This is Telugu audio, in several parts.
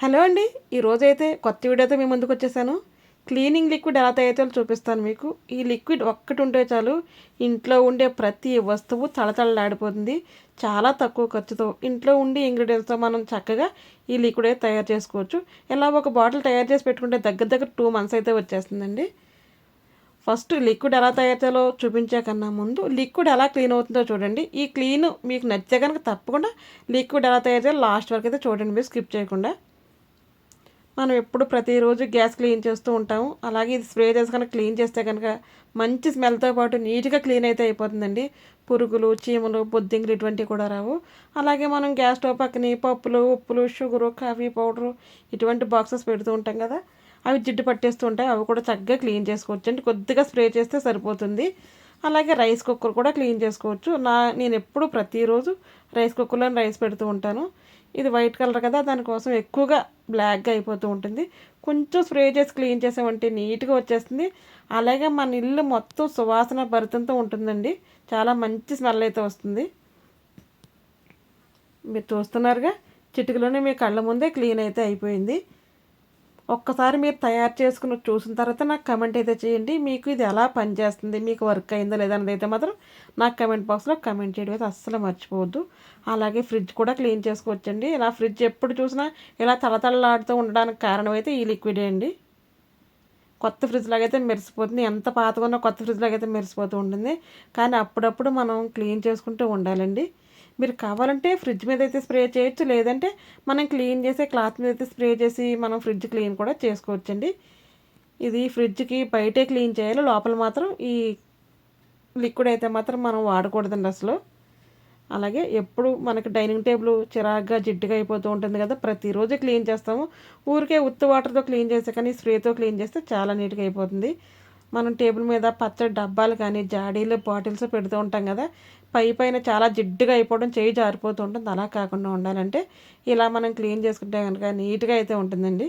హలో అండి. ఈరోజైతే కొత్త వీడియోతో మీ ముందుకు వచ్చేసాను. క్లీనింగ్ లిక్విడ్ ఎలా తయారు చేయాలో చూపిస్తాను మీకు. ఈ లిక్విడ్ ఒక్కటి ఉంటే చాలు ఇంట్లో ఉండే ప్రతి వస్తువు తళతళలాడిపోతుంది. చాలా తక్కువ ఖర్చుతో ఇంట్లో ఉండే ఇంగ్రీడియంట్స్తో మనం చక్కగా ఈ లిక్విడ్ అయితే తయారు చేసుకోవచ్చు. ఇలా ఒక బాటిల్ తయారు చేసి పెట్టుకుంటే దగ్గర దగ్గర టూ మంత్స్ అయితే వచ్చేస్తుందండి. ఫస్ట్ లిక్విడ్ ఎలా తయారు చేయాలో చూపించే కన్నా ముందు లిక్విడ్ ఎలా క్లీన్ అవుతుందో చూడండి. ఈ క్లీన్ మీకు నచ్చితే కనుక తప్పకుండా లిక్విడ్ ఎలా తయారు చేయాలో లాస్ట్ వరకు అయితే చూడండి. మీరు స్కిప్ చేయకుండా. మనం ఎప్పుడు ప్రతిరోజు గ్యాస్ క్లీన్ చేస్తూ ఉంటాము. అలాగే ఇది స్ప్రే చేసి కనుక క్లీన్ చేస్తే కనుక మంచి స్మెల్తో పాటు నీట్గా క్లీన్ అయితే అయిపోతుందండి. పురుగులు చీమలు బొద్దింగులు ఇటువంటివి కూడా రావు. అలాగే మనం గ్యాస్ స్టవ్ పక్కన పప్పులు ఉప్పులు షుగరు కాఫీ పౌడరు ఇటువంటి బాక్సెస్ పెడుతూ ఉంటాం కదా. అవి జిడ్డు పట్టేస్తూ ఉంటాయి. అవి కూడా చక్కగా క్లీన్ చేసుకోవచ్చు అండి. కొద్దిగా స్ప్రే చేస్తే సరిపోతుంది. అలాగే రైస్ కుక్కర్ కూడా క్లీన్ చేసుకోవచ్చు. నా నేను ఎప్పుడు ప్రతిరోజు రైస్ కుక్కర్లో రైస్ పెడుతూ ఉంటాను. ఇది వైట్ కలర్ కదా దానికోసం ఎక్కువగా బ్లాక్గా అయిపోతూ ఉంటుంది. కొంచెం స్ప్రే చేసి క్లీన్ చేసామంటే నీట్గా వచ్చేస్తుంది. అలాగే మన ఇల్లు మొత్తం సువాసన భరితంతో ఉంటుందండి. చాలా మంచి స్మెల్ అయితే వస్తుంది. మీరు చూస్తున్నారుగా చిటికలోనే మీ కళ్ళ ముందే క్లీన్ అయితే అయిపోయింది. ఒక్కసారి మీరు తయారు చేసుకుని చూసిన తర్వాత నాకు కమెంట్ అయితే చేయండి. మీకు ఇది ఎలా పనిచేస్తుంది? మీకు వర్క్ అయిందో అనేది అయితే మాత్రం నాకు కమెంట్ బాక్స్లో కమెంట్ చేయడం అయితే అస్సలు మర్చిపోవద్దు. అలాగే ఫ్రిడ్జ్ కూడా క్లీన్ చేసుకోవచ్చండి. ఇలా ఫ్రిడ్జ్ ఎప్పుడు చూసినా ఇలా తలతలలాడుతూ ఉండడానికి కారణం అయితే ఈ లిక్విడే అండి. కొత్త ఫ్రిడ్జ్ లాగైతే మెరిసిపోతుంది. ఎంత పాతగా ఉన్నా కొత్త ఫ్రిడ్జ్ లాగైతే మెరిసిపోతూ ఉంటుంది. కానీ అప్పుడప్పుడు మనం క్లీన్ చేసుకుంటూ ఉండాలండి. మీరు కావాలంటే ఫ్రిడ్జ్ మీద అయితే స్ప్రే చేయొచ్చు లేదంటే మనం క్లీన్ చేసే క్లాత్ మీద అయితే స్ప్రే చేసి మనం ఫ్రిడ్జ్ క్లీన్ కూడా చేసుకోవచ్చండి. ఇది ఫ్రిడ్జ్కి బయటే క్లీన్ చేయాలి లోపల మాత్రం ఈ లిక్విడ్ అయితే మాత్రం మనం వాడకూడదండి అసలు. అలాగే ఎప్పుడు మనకి డైనింగ్ టేబుల్ చిరాగ్గా జిడ్డుగా అయిపోతూ ఉంటుంది కదా ప్రతిరోజు క్లీన్ చేస్తాము. ఊరికే ఉత్తు వాటర్తో క్లీన్ చేస్తే కానీ స్ప్రేతో క్లీన్ చేస్తే చాలా నీట్గా అయిపోతుంది. మనం టేబుల్ మీద పచ్చడి డబ్బాలు కానీ జాడీలు బాటిల్స్ పెడుతూ ఉంటాం కదా. పై పైన చాలా జిడ్డుగా అయిపోవడం చేయి జారిపోతూ ఉంటుంది. అలా కాకుండా ఉండాలంటే ఇలా మనం క్లీన్ చేసుకుంటే కనుక నీట్గా అయితే ఉంటుందండి.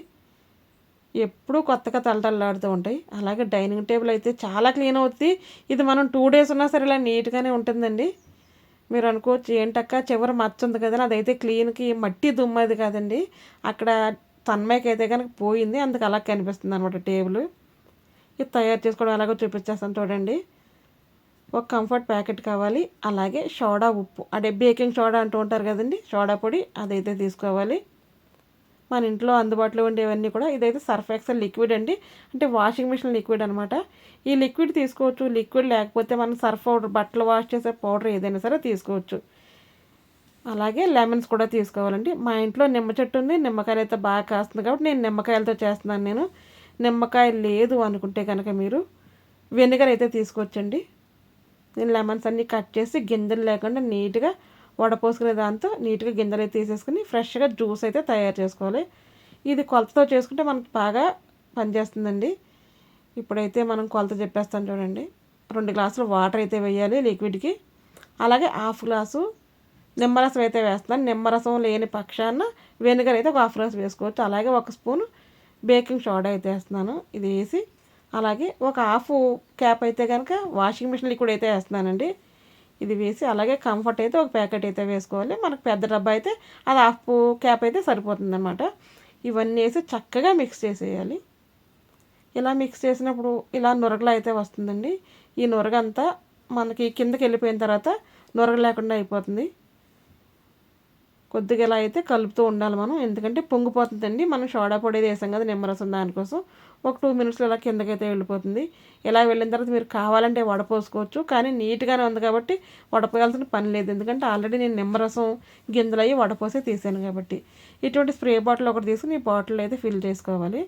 ఎప్పుడూ కొత్తగా తలతల్లాడుతూ ఉంటాయి. అలాగే డైనింగ్ టేబుల్ అయితే చాలా క్లీన్ అవుతుంది ఇది మనం టూ డేస్ ఉన్నా సరే ఇలా నీట్గానే ఉంటుందండి. మీరు అనుకోవచ్చు ఏంటక్క చివరి మచ్చ ఉంది కదా అదైతే క్లీన్కి మట్టి దుమ్మది కాదండి. అక్కడ తన్మైకి అయితే కనుక పోయింది. అందుకు అలా కనిపిస్తుంది అనమాట టేబుల్. ఇది తయారు చేసుకోవడం ఎలాగో చూపించేస్తాను చూడండి. ఒక కంఫర్ట్ ప్యాకెట్ కావాలి. అలాగే సోడా ఉప్పు. అంటే బేకింగ్ సోడా అంటూ ఉంటారు కదండి. సోడా పొడి అదైతే తీసుకోవాలి. మన ఇంట్లో అందుబాటులో ఉండేవన్నీ కూడా ఇదైతే సర్ఫ్ ఎక్సెల్ లిక్విడ్ అండి. అంటే వాషింగ్ మిషన్ లిక్విడ్ అనమాట ఈ లిక్విడ్ తీసుకోవచ్చు. లిక్విడ్ లేకపోతే మనం సర్ఫ్ పౌడర్ బట్టలు వాష్ చేసే పౌడర్ ఏదైనా సరే తీసుకోవచ్చు. అలాగే లెమన్స్ కూడా తీసుకోవాలండి. మా ఇంట్లో నిమ్మ చెట్టు ఉంది. నిమ్మకాయలు అయితే బాగా కాస్తుంది కాబట్టి నేను నిమ్మకాయలతో చేస్తున్నాను నేను. నిమ్మకాయ లేదు అనుకుంటే కనుక మీరు వెనిగర్ అయితే తీసుకోవచ్చండి నేను లెమన్స్ అన్నీ కట్ చేసి గింజలు లేకుండా నీట్గా వడపోసుకునే దాంతో నీట్గా గింజలు అయితే తీసేసుకుని ఫ్రెష్గా జ్యూస్ అయితే తయారు చేసుకోవాలి. ఇది కొలతతో చేసుకుంటే మనకు బాగా పనిచేస్తుందండి. ఇప్పుడైతే మనం కొలత చెప్పేస్తాం చూడండి. రెండు గ్లాసులు వాటర్ అయితే వేయాలి లిక్విడ్కి అలాగే హాఫ్ గ్లాసు నిమ్మరసం అయితే వేస్తున్నాను. నిమ్మరసం లేని పక్షాన వెనిగర్ అయితే ఒక హాఫ్ గ్లాస్ వేసుకోవచ్చు. అలాగే ఒక స్పూన్ బేకింగ్ సోడా అయితే వేస్తున్నాను. ఇది వేసి అలాగే ఒక హాఫ్ క్యాప్ అయితే కనుక వాషింగ్ మిషన్ లిక్విడ్ అయితే వేస్తున్నానండి. ఇది వేసి అలాగే కంఫర్ట్ అయితే ఒక ప్యాకెట్ అయితే వేసుకోవాలి. మనకు పెద్ద డబ్బా అయితే అది హాఫ్ క్యాప్ అయితే సరిపోతుంది అనమాట ఇవన్నీ వేసి చక్కగా మిక్స్ చేసేయాలి. ఇలా మిక్స్ చేసినప్పుడు ఇలా నురగలు అయితే వస్తుందండి. ఈ నురగంతా మనకి కిందకి వెళ్ళిపోయిన తర్వాత నురగ లేకుండా అయిపోతుంది. కొద్దిగా ఇలా అయితే కలుపుతూ ఉండాలి మనం. ఎందుకంటే పొంగిపోతుందండి. మనం సోడా పొడి వేసాం కదా నిమ్మరసం దానికోసం. ఒక టూ మినిట్స్లో ఇలా కిందకైతే వెళ్ళిపోతుంది. ఇలా వెళ్ళిన తర్వాత మీరు కావాలంటే వడపోసుకోవచ్చు కానీ నీట్గానే ఉంది కాబట్టి వడపోయాల్సిన పని లేదు. ఎందుకంటే ఆల్రెడీ నేను నిమ్మరసం గింజలు అయ్యి వడపోసే తీసాను కాబట్టి. ఇటువంటి స్ప్రే బాటిల్ ఒకటి తీసుకుని ఈ బాటిల్ అయితే ఫిల్ చేసుకోవాలి.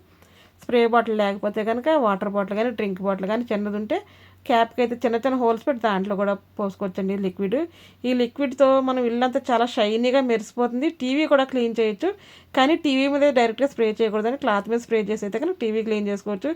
స్ప్రే బాటిల్ లేకపోతే కనుక వాటర్ బాటిల్ కానీ డ్రింక్ బాటిల్ కానీ చిన్నది ఉంటే క్యాప్కి అయితే చిన్న చిన్న హోల్స్ పెట్టి దాంట్లో కూడా పోసుకోవచ్చండి లిక్విడ్. ఈ లిక్విడ్తో మనం ఇల్లంతా చాలా షైనీగా మెరిసిపోతుంది. టీవీ కూడా క్లీన్ చేయొచ్చు. కానీ టీవీ మీద డైరెక్ట్గా స్ప్రే చేయకూడదని క్లాత్ మీద స్ప్రే చేసి అయితే కానీ టీవీ క్లీన్ చేసుకోవచ్చు.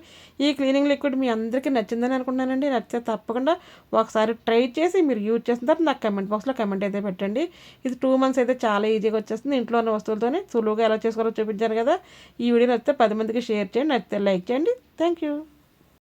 ఈ క్లీనింగ్ లిక్విడ్ మీ అందరికీ నచ్చిందని అనుకున్నానండి నచ్చితే తప్పకుండా ఒకసారి ట్రై చేసి మీరు యూజ్ చేసిన తర్వాత నాకు కమెంట్ బాక్స్లో కమెంట్ అయితే పెట్టండి. ఇది టూ మంత్స్ అయితే చాలా ఈజీగా వచ్చేస్తుంది. ఇంట్లో ఉన్న వస్తువులతోనే సులువుగా ఎలా చేసుకోవాలో చూపించాను కదా. ఈ వీడియో నచ్చితే పది మందికి షేర్ చేయండి. నచ్చితే లైక్ చేయండి. Thank you.